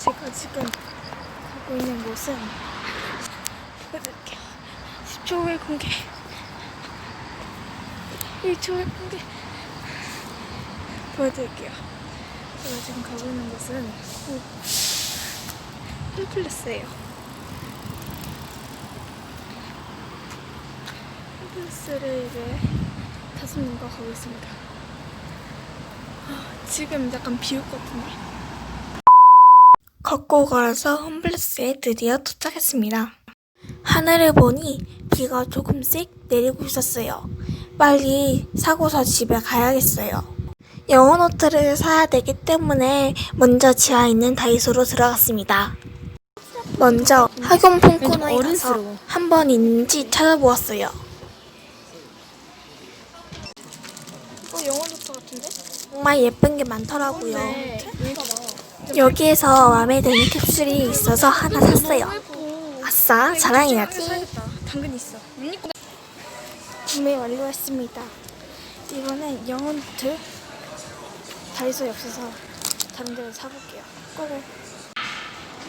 제가 지금 가고 있는 곳은 보여드릴게요. 10초 후에 공개. 1초 후에 공개. 보여드릴게요. 제가 지금 가고 있는 곳은 홈플러스예요. 홈플러스를 이제 다섯 명과 가고 있습니다. 아, 지금 약간 비올 것 같은데. 걷고 걸어서 홈플러스에 드디어 도착했습니다. 하늘을 보니 비가 조금씩 내리고 있었어요. 빨리 사고서 집에 가야겠어요. 영어 노트를 사야 되기 때문에 먼저 지하에 있는 다이소로 들어갔습니다. 먼저 학용품 코너에 가서. 한 번 있는지 찾아보았어요. 어, 영어 노트 같은데? 정말 예쁜 게 많더라고요. 여기에서 마음에 드는 캡슐이 있어서 하나 샀어요. 아싸, 자랑해야지. 당근 있어. 구매 완료했습니다. 이번엔 영어 노트 다이소에 없어서 다른 데서 사볼게요. 고고.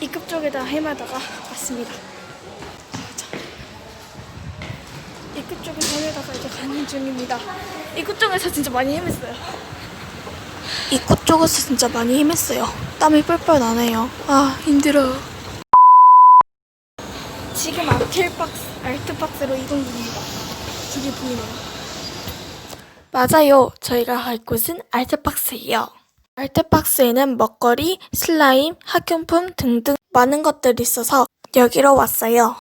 이급 쪽에다 헤매다가 왔습니다. 자, 이급 쪽에 헤매다가 이제 가는 중입니다. 이급 쪽에서 진짜 많이 헤맸어요. 쪽에서 진짜 많이 헤맸어요. 땀이 뻘뻘 나네요. 아 힘들어. 지금 아틀박스, 알트박스로 이동 중입니다. 저기 보이네요. 맞아요. 저희가 갈 곳은 알트박스예요. 알트박스에는 먹거리, 슬라임, 학용품 등등 많은 것들이 있어서 여기로 왔어요.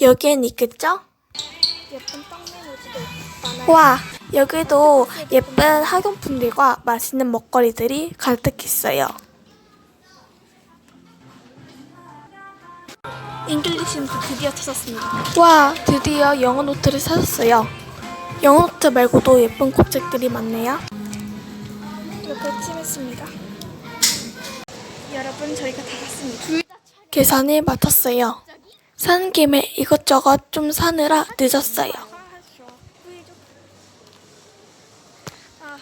여기엔 있겠죠? 예쁜 떡 메모지도 많아요. 와, 여기도 예쁜 학용품들과 맛있는 먹거리들이 가득 있어요. 잉글리시 노트 드디어 찾았습니다. 와, 드디어 영어 노트를 찾았어요. 영어 노트 말고도 예쁜 곱책들이 많네요. 이렇게 침했습니다. 여러분, 저희가 다 갔습니다. 계산을 마쳤어요. 사는 김에 이것저것 좀 사느라 늦었어요. 아,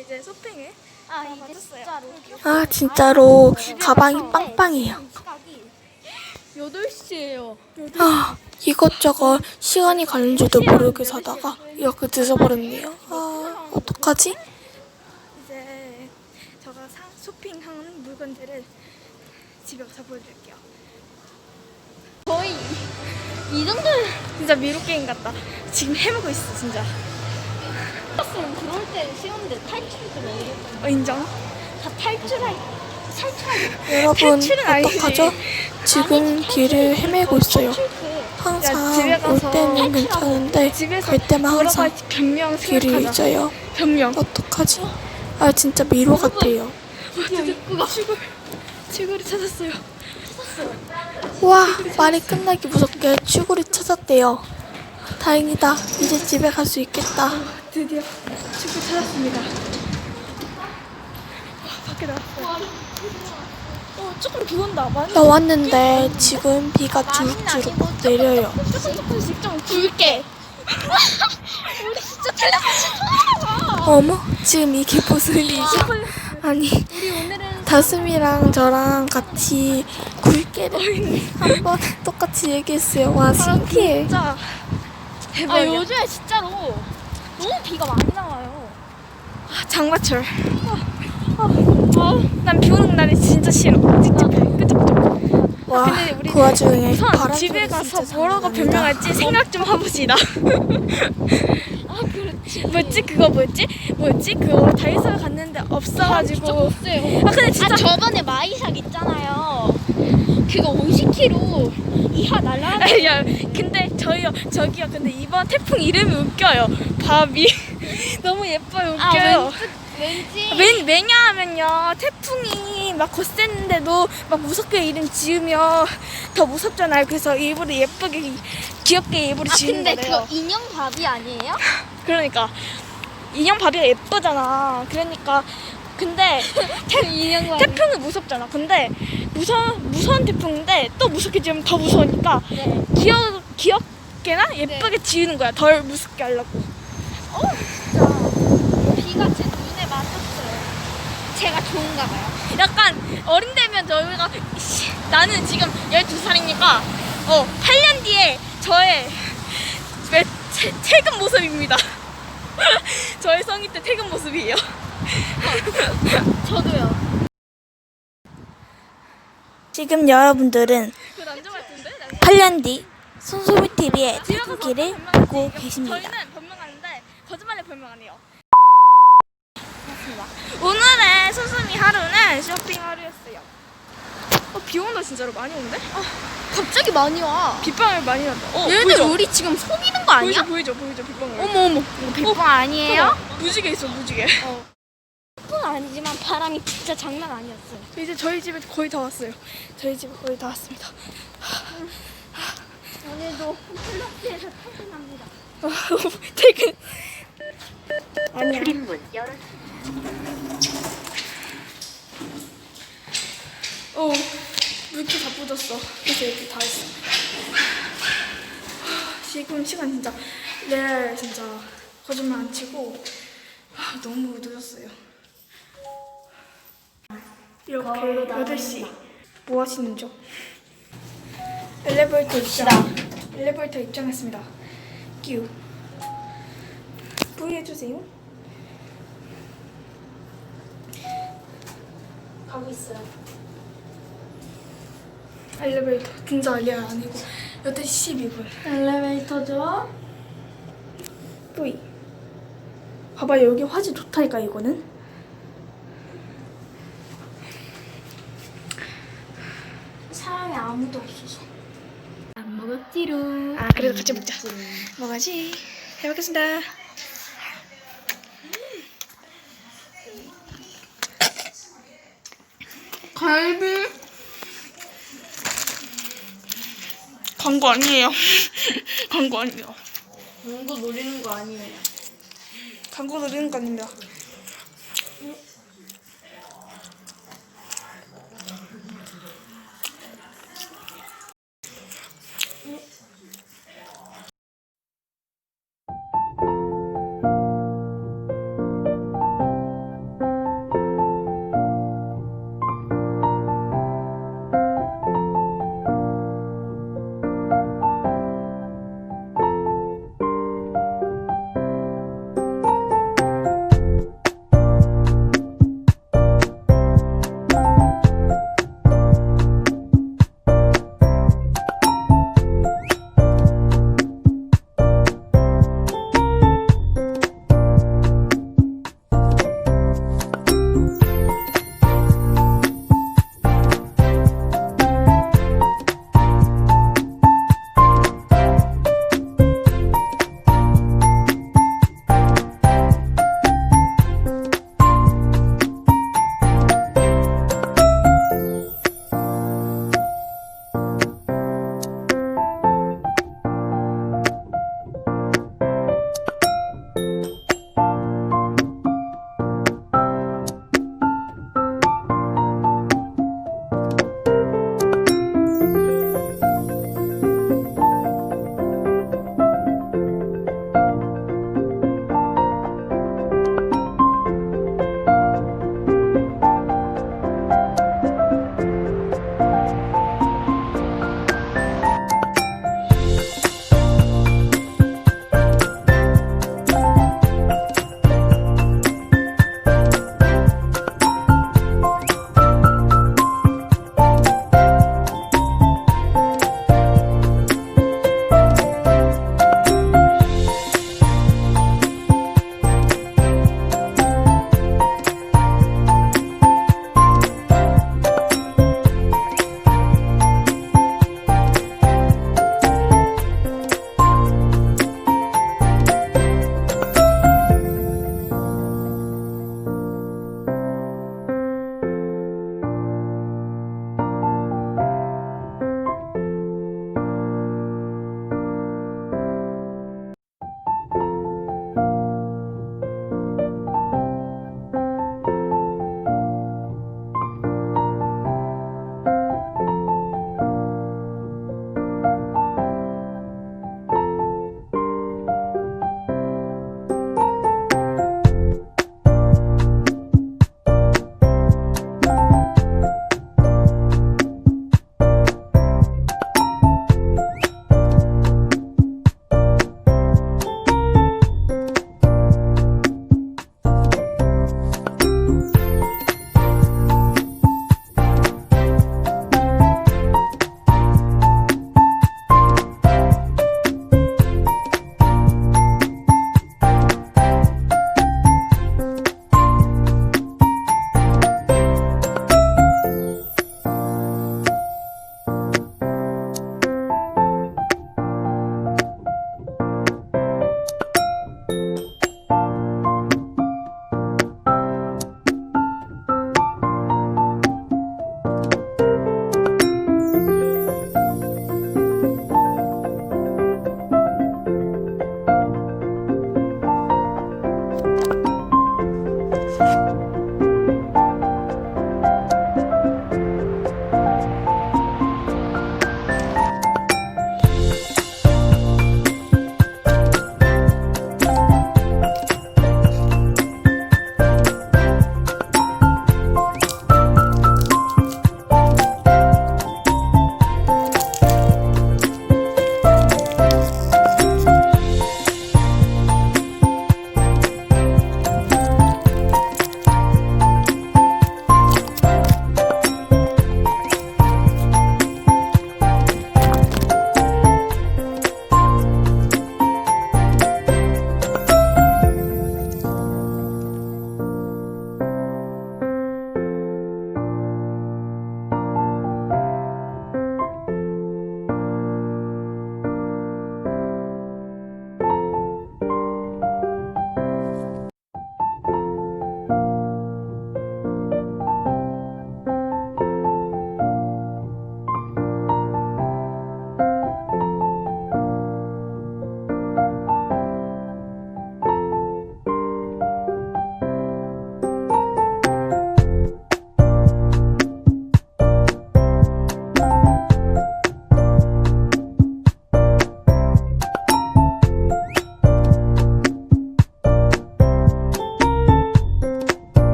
이제 쇼핑을 아다 이제 맞았어요. 진짜로 아, 진짜로 가방이 빵빵해요. 8시에요 아, 이것저것 시간이 가는 줄도 모르게 사다가 이렇게 늦어버렸네요. 아, 어떡하지? 이제 제가 사, 쇼핑한 물건들을 집에 가서 보여드릴게요. 거의 이 정도는 진짜 미로 게임 같다. 지금 헤매고 있어, 진짜. 했으면 그럴 때 쉬운데 좀 어려워 어, 인정? 다 탈출할 탈출하기 여러분, 탈출은 아니지. 어떡하죠? 지금 길을 헤매고 있어요. 항상 집에 올 가서 때는 괜찮은데 집에서 갈 때만 항상 변명 길을 생각하자 잊어요. 변명 어떡하지? 아, 진짜 미로 같아요. 입구가 치골이 찾았어요. 와, 말이 끝나기 무섭게 치골이 찾았대요. 다행이다. 이제 집에 갈 수 있겠다. 드디어 치골 찾았습니다. 와, 밖에 나왔어요. 어, 조금 비 온다. 많이 나왔는데 지금 비가 주룩주룩 내려요. 조금 조금씩 좀 굵게 우리 진짜 텔레파시 어머, 지금 이게 무슨 일이죠? 아니, 다솜이랑 저랑 같이 굴게를 한번 똑같이 얘기했어요. 와, 신기해. 진짜 아, 아 요즘에 진짜로 너무 비가 많이 나와요 장마철. 아, 난비 오는 날이 진짜 싫어. 찝찝해. 끄적끄적. 아, 와, 근데 우리 그 와중에 우선 바람 집에 가서 뭐라고. 변명할지 생각 좀 해봅시다 아 그렇지 뭐였지? 그거 뭐였지? 뭐였지? 그거 다이소 갔는데 없어가지고. 아, 근데 진짜. 아 저번에 마이삭 있잖아요 그거 50km 이하 날라 야, 근데 저희요, 저기요. 근데 이번 태풍 이름이 웃겨요. 바비. 너무 예뻐요. 아 웃겨요. 왠지 왜, 왜냐하면요 태풍이 막 거셌는데도 막 무섭게 이름 지으면 더 무섭잖아요 그래서 일부러 예쁘게 귀엽게 일부러 아 지은 근데 거래요 그거 인형 밥이 아니에요? 그러니까 인형 바비가 예쁘잖아 그러니까 근데 태, 인형 밥이 태풍은 무섭잖아 근데 무서운 무서운 태풍인데 또 무섭게 지으면 더 무서우니까 네. 귀여 귀엽게나 예쁘게 지으는 거야 덜 무섭게 하려고 어 진짜 비가 제 눈에 맞았어요 좋은가 봐요. 약간 어린 되면 저희가 씨, 나는 지금 12살이니까 어 8년 뒤에 저의 매- 체- 퇴근 모습입니다. 저의 성인 때 퇴근 모습이에요. 저도요. 지금 여러분들은 그 남자 같은데? 8년 뒤 손소비 TV의 퇴근길을 변명하지. 보고 계십니다. 저희는 변명하는데 거짓말에 변명 안 해요. 오늘의 수순이 하루는 쇼핑 하루였어요. 어, 비 온다 진짜로 많이 오는데? 갑자기 많이 와. 빗방울 많이 난다. 어, 얘들 보이죠? 우리 지금 속이는 거 아니야? 보이죠, 보이죠, 보이죠, 빗방울. 어머 어머. 빗방울 아니에요? 무지개 있어, 무지개. 은 바람이 진짜 장난 아니었어요. 이제 저희 집에 거의 다 왔어요. 저희 집에 거의 다 왔습니다. 오늘도 플러스에서 퇴근합니다. 퇴근. 아니야. 출입문 열어 어, 물기 다 묻었어. 그래서 이렇게 다 했어. 지금 시간 진짜 레알 진짜 거짓말 안 치고 아, 너무 늦었어요. 이렇게 8시 뭐 하시는 죠? 엘리베이터 입장. 엘리베이터 입장했습니다. 끼우. V 해주세요. 가고 있어요. 엘리베이터 진짜 레알 아니고 8시 12분 엘리베이터죠? 뿌이 봐봐 여기 화질 좋다니까 이거는 사람이 아무도 없어서. 안 먹었지루. 아 그래도 같이 먹자 먹어야지 잘 먹겠습니다 갈비. 광고 아니에요 광고 아니에요 공구 노리는 거 아니에요. 광고 노리는 거 아닙니다